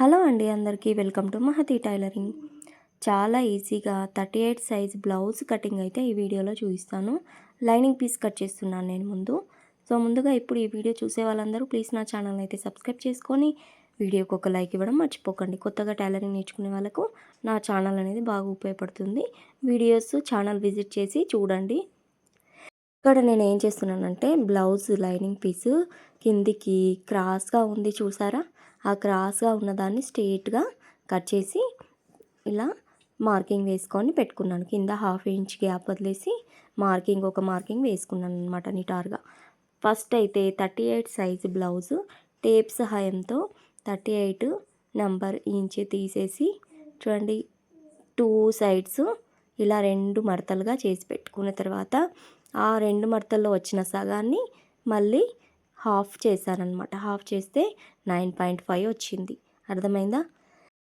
Hello అండి అందరికీ welcome to Mahathi tailoring. చాలా ఈజీగా thirty eight size blouse cutting అయితే ఈ వీడియోలో చూపిస్తాను. లైనింగ్ పీస్ కట్ చేస్తున్నాను నేను ముందు. సో ముందుగా ఇప్పుడు ఈ వీడియో చూసే వాళ్ళందరూ ప్లీజ్ నా ఛానల్ అయితే సబ్స్క్రైబ్ చేసుకొని వీడియోకి ఒక లైక్ ఇవ్వడం మర్చిపోకండి. కొత్తగా టైలరింగ్ నేర్చుకునే వాళ్ళకు నా ఛానల్ అనేది బాగా ఉపయోగపడుతుంది. వీడియోస్ ఛానల్ విజిట్ చేసి చూడండి. ఇక్కడ నేను ఏం చేస్తున్నానంటే బ్లౌజ్ లైనింగ్ పీసు కిందికి క్రాస్గా ఉంది చూసారా? ఆ క్రాస్గా ఉన్నదాన్ని స్ట్రేట్గా కట్ చేసి ఇలా మార్కింగ్ వేసుకొని పెట్టుకున్నాను. కింద హాఫ్ ఇంచ్ గ్యాప్ వదిలేసి మార్కింగ్ ఒక మార్కింగ్ వేసుకున్నాను అనమాట నిటార్గా. ఫస్ట్ అయితే thirty eight size blouse tape సహాయంతో థర్టీ ఎయిట్ నెంబర్ ఇంచ్ తీసేసి చూడండి టూ సైడ్స్ ఇలా రెండు మడతలుగా చేసి పెట్టుకున్న తర్వాత ఆ రెండు మడతల్లో వచ్చిన సగాన్ని మళ్ళీ హాఫ్ చేశానమాట హాఫ్ చేస్తే నైన్ పాయింట్ ఫైవ్ వచ్చింది. అర్థమైందా?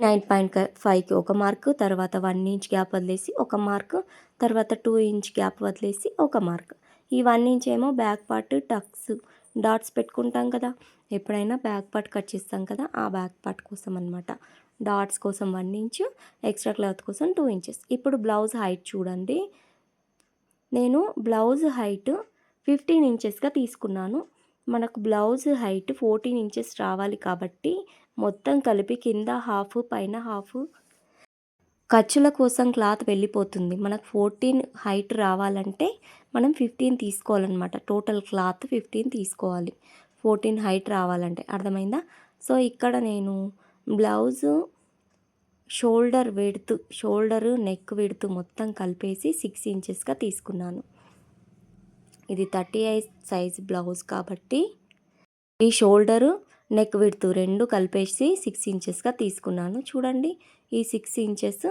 నైన్ పాయింట్ ఫైవ్కి ఒక మార్క్ తర్వాత వన్ ఇంచ్ గ్యాప్ వదిలేసి ఒక మార్క్ తర్వాత టూ ఇంచ్ గ్యాప్ వదిలేసి ఒక మార్క్. ఈ వన్ ఇంచ్ ఏమో బ్యాక్ పార్ట్ టక్స్ డాట్స్ పెట్టుకుంటాం కదా. ఎప్పుడైనా బ్యాక్ పార్ట్ కట్ చేస్తాం కదా ఆ బ్యాక్ పార్ట్ కోసం అనమాట డాట్స్ కోసం వన్ ఇంచ్ ఎక్స్ట్రా క్లాత్ కోసం టూ ఇంచెస్. ఇప్పుడు బ్లౌజ్ హైట్ చూడండి. నేను బ్లౌజ్ హైట్ ఫిఫ్టీన్ ఇంచెస్గా తీసుకున్నాను. మనకు బ్లౌజ్ హైట్ ఫోర్టీన్ ఇంచెస్ రావాలి కాబట్టి మొత్తం కలిపి కింద హాఫ్ పైన హాఫ్. ఖర్చుల కోసం క్లాత్ వెళ్ళిపోతుంది. మనకు ఫోర్టీన్ హైట్ రావాలంటే మనం ఫిఫ్టీన్ తీసుకోవాలన్నమాట. టోటల్ క్లాత్ ఫిఫ్టీన్ తీసుకోవాలి. ఫోర్టీన్ హైట్ రావాలంటే. అర్థమైందా? సో ఇక్కడ నేను బ్లౌజ్ షోల్డర్ విడుతు షోల్డరు నెక్ విడుతు మొత్తం కలిపేసి సిక్స్ ఇంచెస్గా తీసుకున్నాను. ఇది థర్టీ ఎయిట్ సైజ్ బ్లౌజ్ కాబట్టి ఈ షోల్డరు నెక్ విడుతు రెండు కలిపేసి సిక్స్ ఇంచెస్గా తీసుకున్నాను. చూడండి ఈ సిక్స్ ఇంచెస్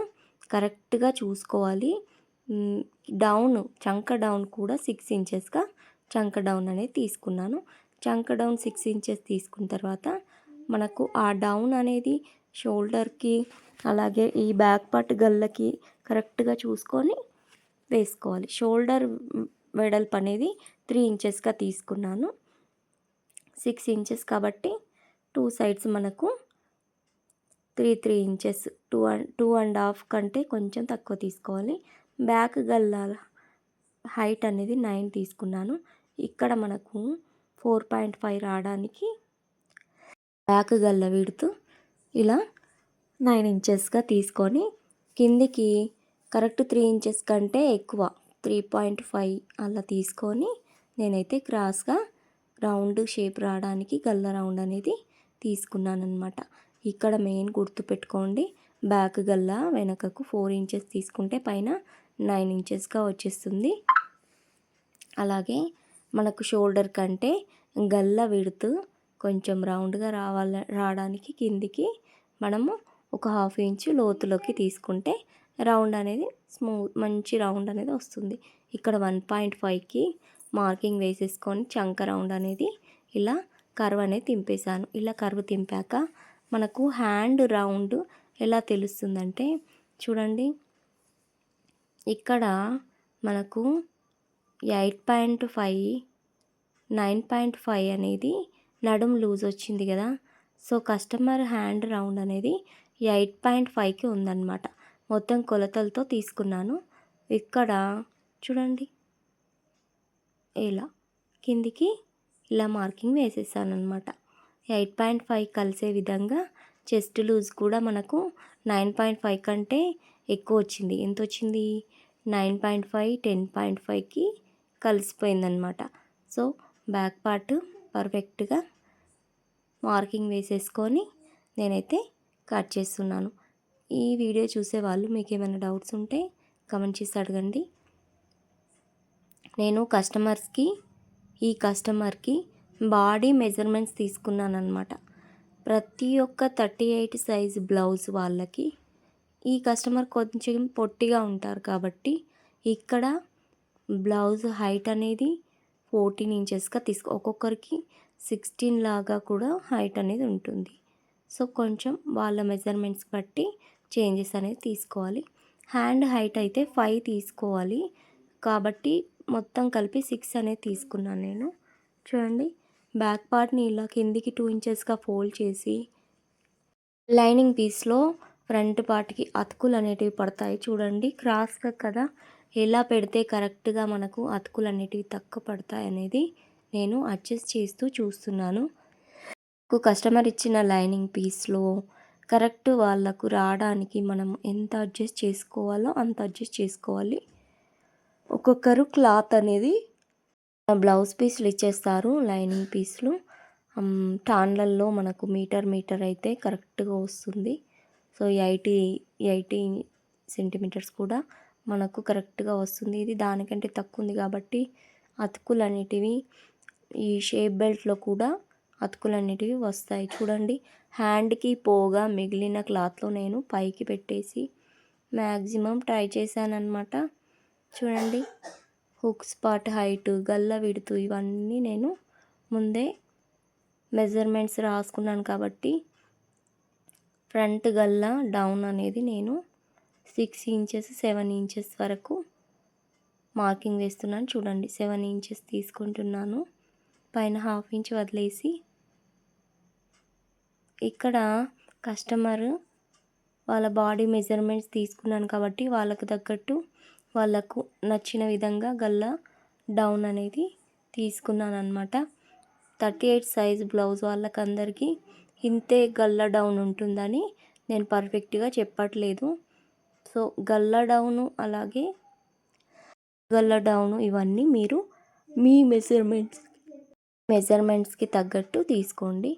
కరెక్ట్గా చూసుకోవాలి. డౌన్ చంక డౌన్ కూడా సిక్స్ ఇంచెస్గా చంక డౌన్ అనేది తీసుకున్నాను. చంక డౌన్ సిక్స్ ఇంచెస్ తీసుకున్న తర్వాత మనకు ఆ డౌన్ అనేది షోల్డర్కి అలాగే ఈ బ్యాక్ పార్ట్ గల్లకి కరెక్ట్గా చూసుకొని వేసుకోవాలి. షోల్డర్ వెడల్పు అనేది త్రీ ఇంచెస్గా తీసుకున్నాను. సిక్స్ ఇంచెస్ కాబట్టి టూ సైడ్స్ మనకు three three inches two and two and half కంటే కొంచెం తక్కువ తీసుకోవాలి. బ్యాక్ గల్ల హైట్ అనేది నైన్ తీసుకున్నాను. ఇక్కడ మనకు ఫోర్ పాయింట్ ఫైవ్ రావడానికి బ్యాక్ గల్ల విడుతూ ఇలా నైన్ ఇంచెస్గా తీసుకొని కిందికి కరెక్ట్ త్రీ ఇంచెస్ కంటే ఎక్కువ త్రీ పాయింట్ ఫైవ్ అలా తీసుకొని నేనైతే క్రాస్గా రౌండ్ షేప్ రావడానికి గల్ల రౌండ్ అనేది తీసుకున్నాను అనమాట ఇక్కడ మెయిన్ గుర్తు పెట్టుకోండి బ్యాక్ గల్ల వెనకకు ఫోర్ ఇంచెస్ తీసుకుంటే పైన నైన్ ఇంచెస్గా వచ్చేస్తుంది. అలాగే మనకు షోల్డర్ కంటే గల్ల విడుతు కొంచెం రౌండ్గా రావాల రావడానికి కిందికి మనము ఒక హాఫ్ ఇంచు లోతులోకి తీసుకుంటే రౌండ్ అనేది స్మూత్ మంచి రౌండ్ అనేది వస్తుంది. ఇక్కడ వన్ పాయింట్ ఫైవ్కి మార్కింగ్ వేసేసుకొని చంక రౌండ్ అనేది ఇలా కర్వ్ అనేది తింపేశాను. ఇలా కర్వ్ తింపాక మనకు హ్యాండ్ రౌండ్ ఎలా తెలుస్తుందంటే చూడండి. ఇక్కడ మనకు eight point five nine point five అనేది నడుం లూజ్ వచ్చింది కదా. సో కస్టమర్ హ్యాండ్ రౌండ్ అనేది ఎయిట్ పాయింట్ ఫైవ్కి ఉందన్నమాట. మొత్తం కొలతలతో తీసుకున్నాను. ఇక్కడ చూడండి. ఇలా కిందికి ఇలా మార్కింగ్ వేసేసాను అనమాట ఎయిట్ పాయింట్ ఫైవ్ కలిసే విధంగా చెస్ట్ లూజ్ కూడా మనకు నైన్ పాయింట్ ఫైవ్ కంటే ఎక్కువ వచ్చింది. ఎంత వచ్చింది? Nine point five ten point ఫైవ్కి కలిసిపోయిందనమాట సో బ్యాక్ పార్ట్ పర్ఫెక్ట్గా మార్కింగ్ వేసేసుకొని నేనైతే కట్ చేస్తున్నాను. ఈ వీడియో చూసే వాళ్ళు మీకు ఏమైనా డౌట్స్ ఉంటే కమెంట్ చేసి అడగండి. నేను కస్టమర్స్కి ఈ కస్టమర్కి బాడీ మెజర్మెంట్స్ తీసుకున్నాను అనమాట ప్రతి ఒక్క థర్టీ ఎయిట్ సైజ్ బ్లౌజ్ వాళ్ళకి ఈ కస్టమర్ కొంచెం పొట్టిగా ఉంటారు కాబట్టి ఇక్కడ బ్లౌజ్ హైట్ అనేది ఫోర్టీన్ ఇంచెస్గా తీసుకో ఒక్కొక్కరికి సిక్స్టీన్ లాగా కూడా హైట్ అనేది ఉంటుంది. సో కొంచెం వాళ్ళ మెజర్మెంట్స్ బట్టి చేంజెస్ అనేది తీసుకోవాలి. హ్యాండ్ హైట్ అయితే ఫైవ్ తీసుకోవాలి. కాబట్టి మొత్తం కలిపి సిక్స్ అనేది తీసుకున్నాను నేను. చూడండి బ్యాక్ పార్ట్ని ఇలా కిందికి టూ ఇంచెస్గా ఫోల్డ్ చేసి లైనింగ్ పీస్లో ఫ్రంట్ పార్ట్కి అతుకులు అనేటివి పడతాయి. చూడండి క్రాస్గా కదా ఎలా పెడితే కరెక్ట్గా మనకు అతుకులు అనేటివి తక్కువ పడతాయి అనేది నేను అడ్జస్ట్ చేస్తూ చూస్తున్నాను. కస్టమర్ ఇచ్చిన లైనింగ్ పీస్లో కరెక్ట్ వాళ్ళకు రావడానికి మనం ఎంత అడ్జస్ట్ చేసుకోవాలో అంత అడ్జస్ట్ చేసుకోవాలి. ఒక్కొక్కరు క్లాత్ అనేది బ్లౌజ్ పీస్లు ఇచ్చేస్తారు లైనింగ్ పీస్లు. టాన్లల్లో మనకు మీటర్ మీటర్ అయితే కరెక్ట్గా వస్తుంది. సో ఎయిటీ ఎయిటీ సెంటీమీటర్స్ కూడా మనకు కరెక్ట్గా వస్తుంది. ఇది దానికంటే తక్కువ ఉంది కాబట్టి అతుకులు అనేటివి ఈ షేప్ బెల్ట్లో కూడా అతుకులు అనేటివి వస్తాయి. చూడండి హ్యాండ్కి పోగా మిగిలిన క్లాత్లో నేను పైకి పెట్టేసి మ్యాక్సిమం ట్రై చేశానమాట చూడండి హుక్ స్పాట్ హైట్ గల్ల విడుతు ఇవన్నీ నేను ముందే మెజర్మెంట్స్ రాసుకున్నాను కాబట్టి ఫ్రంట్ గల్ల డౌన్ అనేది నేను సిక్స్ ఇంచెస్ సెవెన్ ఇంచెస్ వరకు మార్కింగ్ వేస్తున్నాను. చూడండి సెవెన్ ఇంచెస్ తీసుకుంటున్నాను. పైన హాఫ్ ఇంచ్ వదిలేసి ఇక్కడ కస్టమర్ వాళ్ళ బాడీ మెజర్మెంట్స్ తీసుకున్నాను కాబట్టి వాళ్ళకు తగ్గట్టు వాళ్ళకు నచ్చిన విధంగా గల్ల డౌన్ అనేది తీసుకున్నాను అనమాట థర్టీ ఎయిట్ సైజ్ బ్లౌజ్ వాళ్ళకందరికీ ఇంతే గల్ల డౌన్ ఉంటుందని నేను పర్ఫెక్ట్గా చెప్పట్లేదు. సో గల్ల డౌను అలాగే గల్లా డౌను ఇవన్నీ మీరు మీ మెజర్మెంట్స్ మెజర్మెంట్స్కి తగ్గట్టు తీసుకోండి.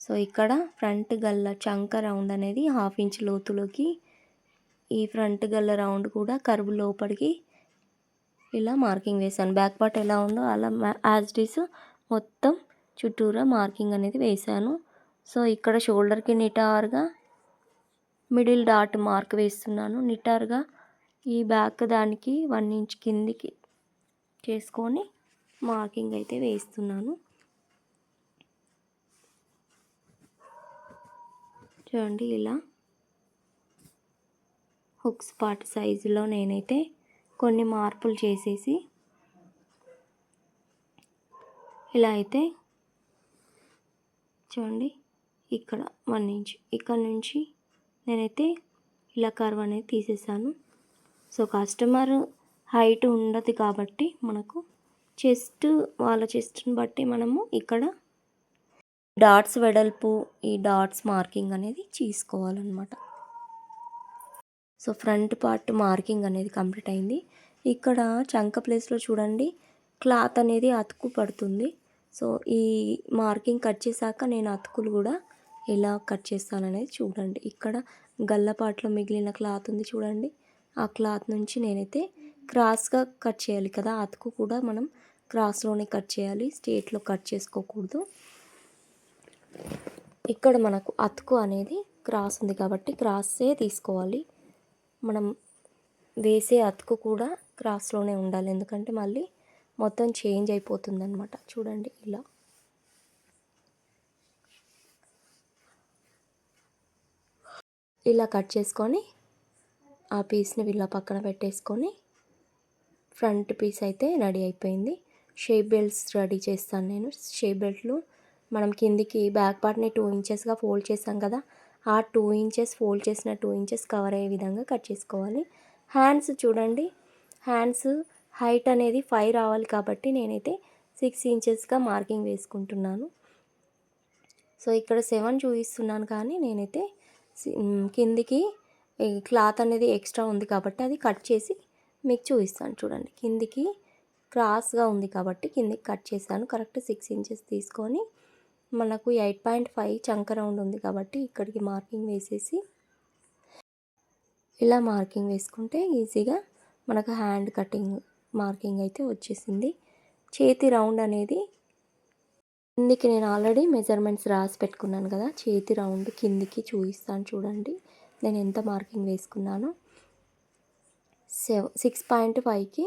సో ఇక్కడ ఫ్రంట్ గల్ల చంక రౌండ్ అనేది హాఫ్ ఇంచ్ లోతులోకి ఈ ఫ్రంట్ గల్ల రౌండ్ కూడా కరువు లోపలికి ఇలా మార్కింగ్ వేసాను బ్యాక్ పార్ట్ ఎలా ఉందో అలా యాజ్ డీస్ మొత్తం చుట్టూరా మార్కింగ్ అనేది వేసాను సో ఇక్కడ షోల్డర్కి నిటారుగా మిడిల్ డాట్ మార్క్ వేస్తున్నాను. నిటారుగా ఈ బ్యాక్ దానికి వన్ ఇంచ్ కిందికి చేసుకొని మార్కింగ్ అయితే వేస్తున్నాను. చూడండి ఇలా హుక్స్ పార్ట్ సైజులో నేనైతే కొన్ని మార్పులు చేసేసి ఇలా అయితే చూడండి ఇక్కడ వన్ ఇంచ్ ఇక్కడ నుంచి నేనైతే ఇలా కర్వ్ అనేది తీసేసాను. సో కస్టమర్ హైట్ ఉండదు కాబట్టి మనకు చెస్ట్ వాళ్ళ చెస్ట్ని బట్టి మనము ఇక్కడ డాట్స్ వెడల్పు ఈ డాట్స్ మార్కింగ్ అనేది తీసుకోవాలన్నమాట సో ఫ్రంట్ పార్ట్ మార్కింగ్ అనేది కంప్లీట్ అయింది. ఇక్కడ చంక ప్లేస్లో చూడండి క్లాత్ అనేది అతుకు పడుతుంది. సో ఈ మార్కింగ్ కట్ చేశాక నేను అతుకులు కూడా ఎలా కట్ చేస్తాననేది చూడండి. ఇక్కడ గల్లపాట్లో మిగిలిన క్లాత్ ఉంది చూడండి. ఆ క్లాత్ నుంచి నేనైతే క్రాస్గా కట్ చేయాలి కదా అతుకు కూడా మనం క్రాస్లోనే కట్ చేయాలి. స్ట్రేట్లో కట్ చేసుకోకూడదు. ఇక్కడ మనకు అతుకు అనేది క్రాస్ ఉంది కాబట్టి క్రాసే తీసుకోవాలి. మనం వేసే అతుకు కూడా క్రాస్లోనే ఉండాలి. ఎందుకంటే మళ్ళీ మొత్తం చేంజ్ అయిపోతుంది అనమాట చూడండి ఇలా. ఇలా కట్ చేసుకొని ఆ పీస్ని ఇలా పక్కన పెట్టేసుకొని ఫ్రంట్ పీస్ అయితే రెడీ అయిపోయింది. షేప్ బెల్ట్స్ రెడీ చేస్తాను నేను. షేప్ బెల్ట్లు మనం కిందికి బ్యాక్ పార్ట్ని టూ ఇంచెస్గా ఫోల్డ్ చేసాం కదా ఆ టూ ఇంచెస్ ఫోల్డ్ చేసిన టూ ఇంచెస్ కవర్ అయ్యే విధంగా కట్ చేసుకోవాలి. హ్యాండ్స్ చూడండి హ్యాండ్స్ హైట్ అనేది ఫైవ్ రావాలి కాబట్టి నేనైతే సిక్స్ ఇంచెస్గా మార్కింగ్ వేసుకుంటున్నాను. సో ఇక్కడ సెవెన్ చూపిస్తున్నాను కానీ నేనైతే కిందికి క్లాత్ అనేది ఎక్స్ట్రా ఉంది కాబట్టి అది కట్ చేసి మీకు చూపిస్తాను చూడండి. కిందికి క్రాస్గా ఉంది కాబట్టి కిందికి కట్ చేశాను. కరెక్ట్ సిక్స్ ఇంచెస్ తీసుకొని మనకు ఎయిట్ పాయింట్ ఫైవ్ చంక రౌండ్ ఉంది కాబట్టి ఇక్కడికి మార్కింగ్ వేసేసి ఇలా మార్కింగ్ వేసుకుంటే ఈజీగా మనకు హ్యాండ్ కటింగ్ మార్కింగ్ అయితే వచ్చేసింది. చేతి రౌండ్ అనేది కిందికి నేను ఆల్రెడీ మెజర్మెంట్స్ రాసి పెట్టుకున్నాను కదా చేతి రౌండ్ కిందికి చూపిస్తాను చూడండి. నేను ఎంత మార్కింగ్ వేసుకున్నాను? సెవ్ సిక్స్ పాయింట్ ఫైవ్కి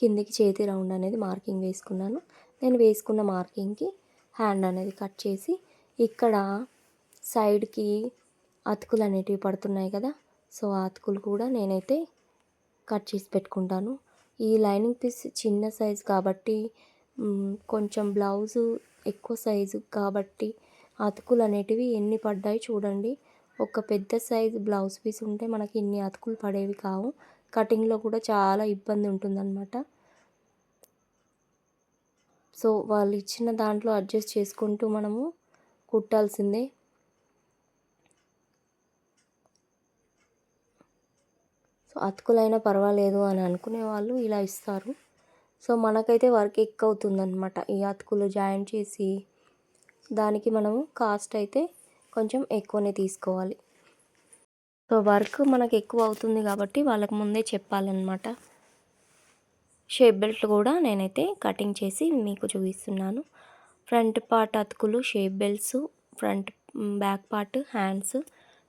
కిందికి చేతి రౌండ్ అనేది మార్కింగ్ వేసుకున్నాను. నేను వేసుకున్న మార్కింగ్కి హ్యాండ్ అనేది కట్ చేసి ఇక్కడ సైడ్కి అతుకులు అనేటివి పడుతున్నాయి కదా సో ఆ అతుకులు కూడా నేనైతే కట్ చేసి పెట్టుకుంటాను. ఈ లైనింగ్ పీస్ చిన్న సైజు కాబట్టి కొంచెం బ్లౌజు ఎక్కువ సైజు కాబట్టి అతుకులు అనేటివి ఎన్ని పడ్డాయి చూడండి. ఒక పెద్ద సైజు బ్లౌజ్ పీస్ ఉంటే మనకి ఇన్ని అతుకులు పడేవి కావు. కటింగ్లో కూడా చాలా ఇబ్బంది ఉంటుందన్నమాట. సో వాళ్ళు ఇచ్చిన దాంట్లో అడ్జస్ట్ చేసుకుంటూ మనము కుట్టాల్సిందే. సో అతుకులైనా పర్వాలేదు అని అనుకునే వాళ్ళు ఇలా ఇస్తారు. సో మనకైతే వర్క్ ఎక్కువ అవుతుందన్నమాట ఈ అతుకులు జాయిన్ చేసి దానికి మనము కాస్ట్ అయితే కొంచెం ఎక్కువనే తీసుకోవాలి. సో వర్క్ మనకు ఎక్కువ అవుతుంది కాబట్టి వాళ్ళకి ముందే చెప్పాలన్నమాట. షేప్ బెల్ట్ కూడా నేనైతే కటింగ్ చేసి మీకు చూపిస్తున్నాను. Front part అతుకులు shape belts front back part hands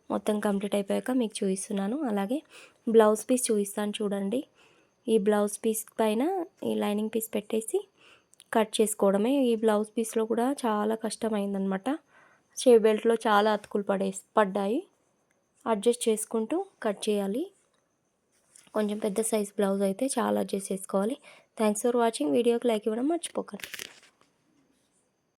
మొత్తం కంప్లీట్ అయిపోయాక మీకు చూపిస్తున్నాను. అలాగే బ్లౌజ్ పీస్ చూపిస్తాను చూడండి. ఈ బ్లౌజ్ పీస్ పైన ఈ లైనింగ్ పీస్ పెట్టేసి కట్ చేసుకోవడమే. ఈ బ్లౌజ్ పీస్లో కూడా చాలా కష్టమైందనమాట షేప్ బెల్ట్లో చాలా అతుకులు పడే పడ్డాయి. అడ్జస్ట్ చేసుకుంటూ కట్ చేయాలి. కొంచెం పెద్ద సైజ్ బ్లౌజ్ అయితే చాలా అడ్జస్ట్ చేసుకోవాలి. థ్యాంక్స్ ఫర్ వాచింగ్ వీడియోకి లైక్ ఇవ్వడం మర్చిపోకండి.